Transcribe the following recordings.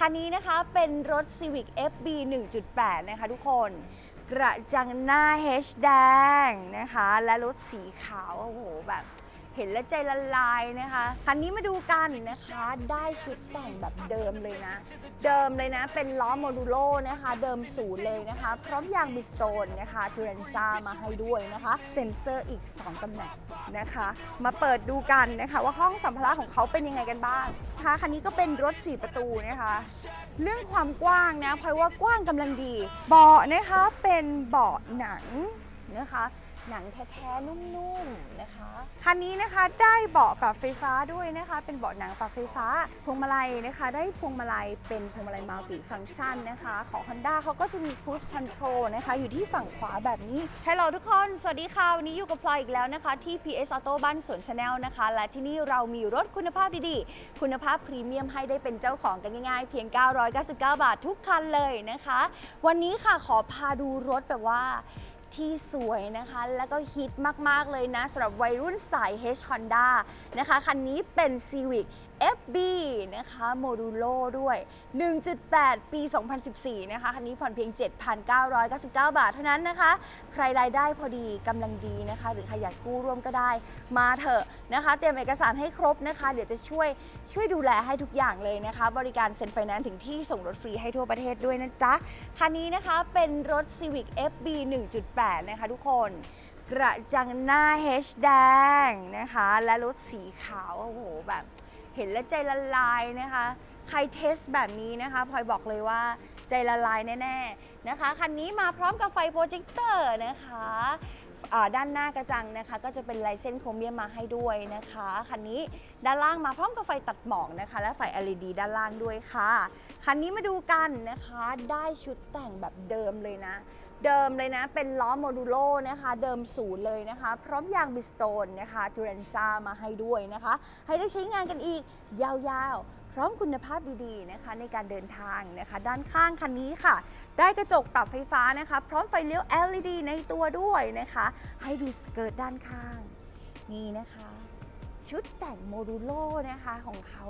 คันนี้นะคะเป็นรถ Civic FB 1.8 นะคะทุกคน กระจังหน้า H แดงนะคะ และรถสีขาว โอ้โห แบบ เห็นแล้วใจละลายนะคะคันนี้มาดูกันนะคะ ได้ชุดแต่งแบบเดิมเลยนะ เดิมเลยนะ เป็นล้อโมดูโลนะคะ เดิมศูนย์เลยนะคะ พร้อมยางบิสโตนนะคะจูเรนซ่ามาให้ด้วยนะคะ เซ็นเซอร์อีก 2ตำแหน่งนะคะ มาเปิดดูกันนะคะ ว่าห้องสัมภาระของเขาเป็นยังไงกันบ้างนะคะคันนี้ก็เป็นรถ 4 ประตูนะคะ เรื่องความกว้างนะพลอยว่ากว้างกำลังดี เบาะนะคะเป็นเบาะหนังนะคะ หนังแท้ๆนุ่มๆนะคะคันนี้นะคะได้เบาะปรับไฟฟ้าด้วยนะคะ เป็นเบาะหนังปรับไฟฟ้าพวงมาลัยนะคะ ได้พวงมาลัยเป็นพวงมาลัยมัลติฟังก์ชันนะคะ ของ Honda เขาก็จะมี Cruise Control นะคะ อยู่ที่ฝั่งขวาแบบนี้ฮัลโหลทุกคน สวัสดีค่ะ วันนี้อยู่กับพลอยอีกแล้วนะคะ ที่ PS Auto บ้านสวนชาแนลนะคะ และที่นี่เรามีรถคุณภาพดีๆ คุณภาพพรีเมียมให้ได้เป็นเจ้าของกันง่ายๆ เพียง 999 บาททุกคันเลยนะคะ วันนี้ค่ะขอพาดูรถแบบว่า ที่สวยนะคะ แล้วก็ฮิตมาก ๆ เลยนะสำหรับวัยรุ่นสาย H Honda นะคะ คันนี้เป็น Civic FB นะคะโมดูโลด้วย 1.8 ปี 2014 นะคะ คันนี้ผ่อนเพียง 7,999 บาทเท่านั้นนะคะ ใครรายได้พอดีกำลังดีนะคะ หรือใครอยากกู้ร่วมก็ได้มาเถอะนะคะ เตรียมเอกสารให้ครบนะคะ เดี๋ยวจะช่วยช่วยดูแลให้ทุกอย่างเลยนะคะ บริการเซ็นไฟแนนซ์ถึงที่ส่งรถฟรีให้ทั่วประเทศด้วยนะจ๊ะ คันนี้นะคะเป็นรถ Civic FB 1.8 นะคะทุกคนกระจังหน้า H แดงนะคะ และรถสีขาว โอ้โห แบบ เห็นแล้วใจละลายนะคะ ใครเทสแบบนี้นะคะพลอยบอกเลยว่าใจละลายแน่ๆนะคะ คันนี้มาพร้อมกับไฟโปรเจคเตอร์นะคะด้านหน้ากระจังนะคะ ก็จะเป็นลายเส้นโครเมียมมาให้ด้วยนะคะคันนี้ด้านล่างมาพร้อมกับไฟตัดหมอกนะคะ และไฟ LED ด้านล่างด้วยค่ะคันนี้มาดูกันนะคะ ได้ชุดแต่งแบบเดิมเลยนะ เดิมเลยนะ เป็นล้อโมดูโลนะคะ เดิมศูนย์เลยนะคะ พร้อมยางบิสโตนนะคะจูเรนซ่ามาให้ด้วยนะคะ ให้ได้ใช้งานกันอีกยาวๆ พร้อมคุณภาพดีๆนะคะ ในการเดินทางนะคะ ด้านข้างคันนี้ค่ะ ได้กระจกปรับไฟฟ้านะคะ พร้อมไฟเลี้ยว LED ในตัวด้วยนะคะ ให้ดูสเกิร์ตด้านข้าง นี่นะคะ ชุดแต่งโมดูโลนะคะของเขา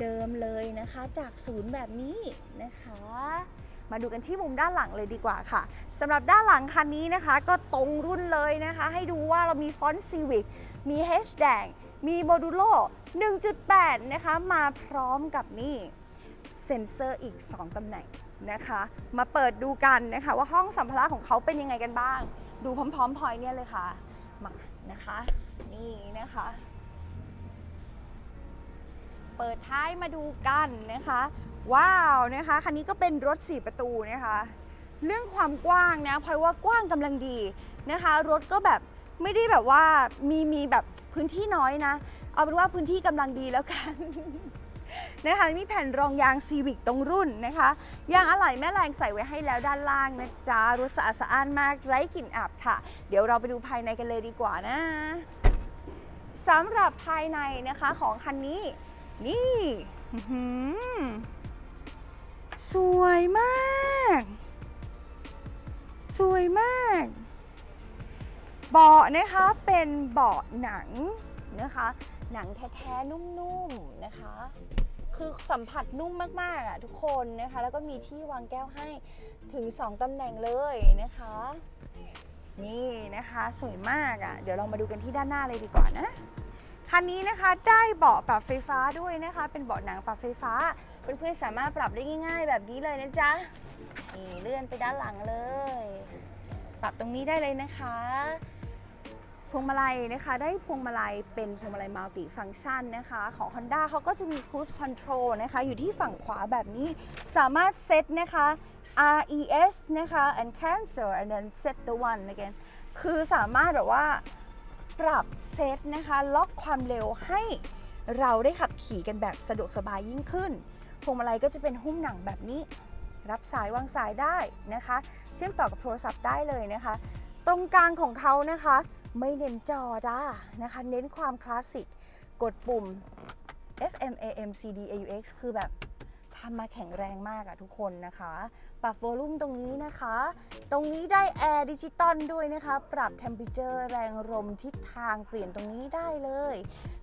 เดิมเลยนะคะ จากศูนย์แบบนี้นะคะ มาดูกันที่มุมด้านหลังเลยดีกว่าค่ะสำหรับด้านหลังคันนี้นะคะ ก็ตรงรุ่นเลยนะคะ ให้ดูว่าเรามีฟอนต์ Civic มี H แดง มีโมดูโล 1.8 นะคะ มาพร้อมกับนี่เซ็นเซอร์อีก 2 ตำแหน่งนะคะ มาเปิดดูกันนะคะ ว่าห้องสัมภาระของเขาเป็นยังไงกันบ้าง ดูพร้อมๆพลอยเนี่ยเลยค่ะ มานะคะ นี่นะคะ เปิดท้ายมาดูกันนะคะ ว้าวนะคะคันนี้ก็เป็นรถ 4 ประตูนะคะ เรื่องความกว้างนะพลอยว่ากว้างกำลังดีนะคะ รถก็แบบไม่ได้แบบว่ามีมีแบบพื้นที่น้อยนะ เอาเป็นว่าพื้นที่กำลังดีแล้วกันนะคะมีแผ่นรองยางซีวิกตรงรุ่นนะคะยางอะไหล่แม่แรงใส่ไว้ให้แล้วด้านล่างนะจ๊ะรถสะอาดสะอ้านมากไร้กลิ่นอับค่ะ เดี๋ยวเราไปดูภายในกันเลยดีกว่านะสำหรับภายในนะคะของคันนี้นี่ สวยมาก สวยมาก เบาะนะคะเป็นเบาะหนังนะคะ หนังแท้ๆนุ่มๆนะคะ คือสัมผัสนุ่มมากๆอะทุกคนนะคะ แล้วก็มีที่วางแก้วให้ถึง 2ตำแหน่งเลยนะคะ นี่นะคะสวยมากอะ เดี๋ยวเรามาดูกันที่ด้านหน้าเลยดีกว่านะ คันนี้นะคะได้เบาะปรับไฟฟ้าด้วยนะคะ เป็นเบาะหนังปรับไฟฟ้า เพื่อนๆสามารถปรับได้ง่าย ๆ แบบนี้เลยนะจ๊ะนี่เลื่อนไปด้านหลังเลย ปรับตรงนี้ได้เลยนะคะพวงมาลัยนะคะ ได้พวงมาลัยเป็นพวงมาลัยมัลติฟังก์ชันนะคะ ของ Honda เขาก็จะมี Cruise Control นะคะ อยู่ที่ฝั่งขวาแบบนี้สามารถเซตนะคะ RES นะคะ and cancel and then set the one again คือสามารถแบบว่า ปรับเซตนะคะ ล็อกความเร็วให้เราได้ขับขี่กันแบบสะดวกสบายยิ่งขึ้น พวงมาลัยก็จะเป็นหุ้มหนังแบบนี้ รับสายวางสายได้นะคะ เชื่อมต่อกับโทรศัพท์ได้เลยนะคะ ตรงกลางของเขานะคะ ไม่เน้นจอจ้านะคะ เน้นความคลาสสิก กดปุ่ม FM AM CD AUX คือแบบ ทำมาแข็งแรงมากอะทุกคนนะคะ ปรับโวลูมตรงนี้นะคะ ตรงนี้ได้แอร์ดิจิตอลด้วยนะคะ ปรับเทม p เ t อร์แรงลมทิศทางเปลี่ยนตรงนี้ได้เลย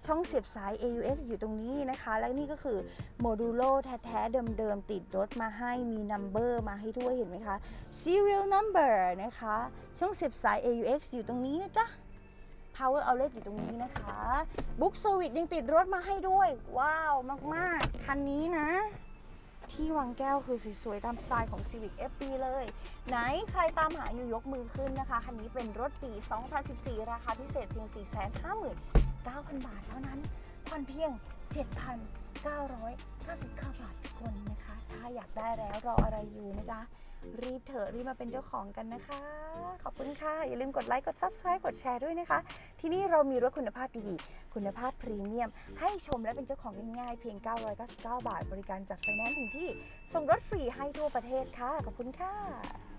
ช่องเสียบสาย AUX อยู่ตรงนี้นะคะ และนี่ก็คือโมดูโลแท้ๆเดิมๆติดรถมาให้มีนัมเบอร์มาให้ด้วยเห็นไหมคะ serial number นะคะ ช่องเสียบสาย AUX อยู่ตรงนี้นะจ๊ะ power outlet อยู่ตรงนี้นะคะ book service ยังติดรถมาให้ด้วย ว้าว มาก ๆ คันนี้นะ ที่วังแก้วคือสวยๆ ตามสไตล์ของ Civic FP เลย ไหนใครตามหาอยู่ยกมือขึ้นนะคะ คันนี้เป็นรถปี 2014 ราคาพิเศษเพียง 459,000 บาทเท่านั้นผ่อนเพียง 7,999 บาททุกคนนะคะ ถ้าอยากได้แล้วรออะไรอยู่นะจ๊ะ รีบเถอะรีบมาเป็นเจ้าของกันนะคะ ขอบคุณค่ะ อย่าลืมกดไลค์กด Subscribe กดแชร์ด้วยนะคะ ที่นี่เรามีรถคุณภาพดีๆ คุณภาพพรีเมียม ให้ชมและเป็นเจ้าของง่ายๆเพียง 999 บาท บริการจากไฟแนนซ์ถึงที่ส่งรถฟรีให้ทั่วประเทศค่ะ ขอบคุณค่ะ